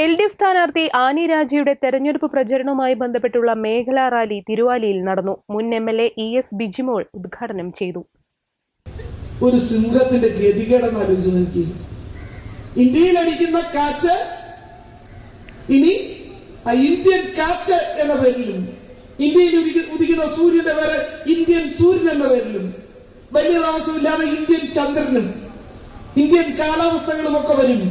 L D F സ്ഥാനാർത്ഥി ആനി രാജയുടെ തെരഞ്ഞെടുപ്പ് പ്രചരണവുമായി ബന്ധപ്പെട്ടുള്ള മേഖലാ റാലി തിരുവാലിയിൽ നടന്നു. മുൻ M L A E S Bijimol ഉദ്ഘാടനം ചെയ്തു. ഒരു സിംഹത്തിന്റെ ഗതികേടെന്ന് ആലോചിച്ച് നോക്കി ഇന്ത്യയിൽ അടിക്കുന്ന കാറ്റ് ഇനി ഇന്ത്യൻ കാറ്റ് എന്ന പേരിലും ഇന്ത്യയിൽ ഉദിക്കുന്ന സൂര്യന്റെ പേര് ഇന്ത്യൻ സൂര്യൻ എന്ന പേരിലും വലിയ താമസമില്ലാതെ ഇന്ത്യൻ ചന്ദ്രനും ഇന്ത്യൻ കാലാവസ്ഥകളും ഒക്കെ വരും.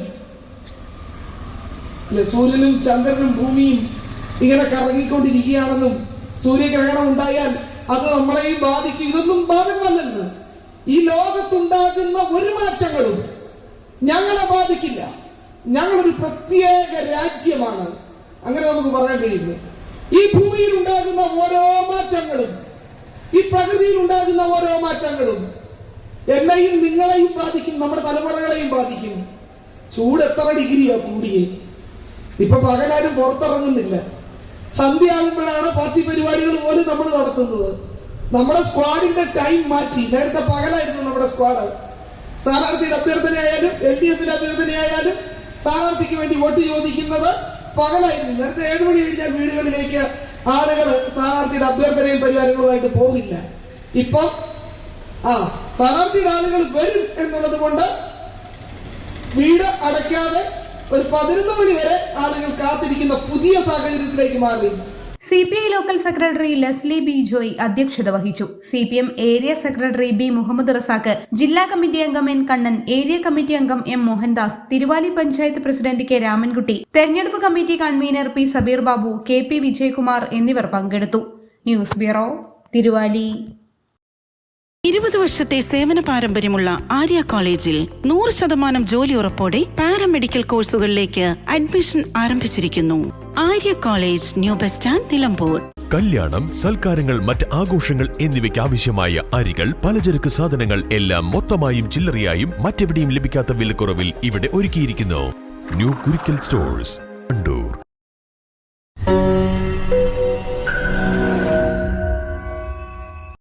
അല്ലെ സൂര്യനും ചന്ദ്രനും ഭൂമിയും ഇങ്ങനെ കറങ്ങിക്കൊണ്ടിരിക്കുകയാണെന്നും സൂര്യഗ്രഹണം ഉണ്ടായാൽ അത് നമ്മളെയും ബാധിക്കും. ഇതൊന്നും ബാധകമല്ലെന്ന്. ഈ ലോകത്തുണ്ടാകുന്ന ഒരു മാറ്റങ്ങളും ഞങ്ങളെ ബാധിക്കില്ല. ഞങ്ങളൊരു പ്രത്യേക രാജ്യമാണ്. അങ്ങനെ നമുക്ക് പറയാൻ കഴിയുന്നു. ഈ ഭൂമിയിൽ ഉണ്ടാകുന്ന ഓരോ മാറ്റങ്ങളും ഈ പ്രകൃതിയിൽ ഉണ്ടാകുന്ന ഓരോ മാറ്റങ്ങളും എന്നെയും നിങ്ങളെയും ബാധിക്കും നമ്മുടെ തലമുറകളെയും ബാധിക്കും. ചൂട് എത്ര ഡിഗ്രിയാ കൂടിയേ? ഇപ്പൊ പകലാരും പുറത്തിറങ്ങുന്നില്ല. സന്ധ്യ ആകുമ്പോഴാണ് പാർട്ടി പരിപാടികൾ പോലും നമ്മൾ നടത്തുന്നത്. നമ്മുടെ സ്ക്വാഡിന്റെ ടൈം മാറ്റി. നേരത്തെ പകലായിരുന്നു നമ്മുടെ സ്ക്വാഡ്. സ്ഥാനാർത്ഥിയുടെ അഭ്യർത്ഥനയായാലും എൽ ഡി എഫിന്റെ അഭ്യർത്ഥനയായാലും സ്ഥാനാർത്ഥിക്ക് വേണ്ടി വോട്ട് ചോദിക്കുന്നത് പകലായിരുന്നു. നേരത്തെ ഏഴ് മണി കഴിഞ്ഞാൽ വീടുകളിലേക്ക് ആളുകൾ സ്ഥാനാർത്ഥിയുടെ അഭ്യർത്ഥനയും പരിപാടികളുമായിട്ട് പോകില്ല ഇപ്പം ആ സ്ഥാനാർത്ഥിയുടെ ആളുകൾ വരും എന്നുള്ളത് കൊണ്ട് വീട് അടയ്ക്കാതെ ഒരു പതിനൊന്ന് മണി വരെ ആളുകൾ കാത്തിരിക്കുന്ന പുതിയ സാഹചര്യത്തിലേക്ക് മാറി. C P I local secretary Leslie B Joy അധ്യക്ഷത വഹിച്ചു. C P M area secretary B Muhammad Razak ജില്ലാ കമ്മിറ്റി അംഗം എൻ കണ്ണൻ ഏരിയ കമ്മിറ്റി അംഗം M Mohandas Thiruvali panchayat president K Ramankutty തെരഞ്ഞെടുപ്പ് committee convener P Sabeer Babu K P Vijayakumar എന്നിവർ പങ്കെടുത്തു. News bureau Thiruvali. ഇരുപത് വർഷത്തെ സേവന പാരമ്പര്യമുള്ള ആര്യ കോളേജിൽ നൂറ് ശതമാനം ജോലി ഉറപ്പോടെ പാരാമെഡിക്കൽ കോഴ്സുകളിലേക്ക് അഡ്മിഷൻ ആരംഭിച്ചിരിക്കുന്നു. Arya college new bus stand Nilambur. കല്യാണം സൽക്കാരങ്ങൾ മറ്റ് ആഘോഷങ്ങൾ എന്നിവയ്ക്ക് ആവശ്യമായ അരികൾ പലചരക്ക് സാധനങ്ങൾ എല്ലാം മൊത്തമായും ചില്ലറയായും മറ്റെവിടെയും ലഭിക്കാത്ത വിലക്കുറവിൽ ഇവിടെ ഒരുക്കിയിരിക്കുന്നു. New Kurikkal stores Kandoor.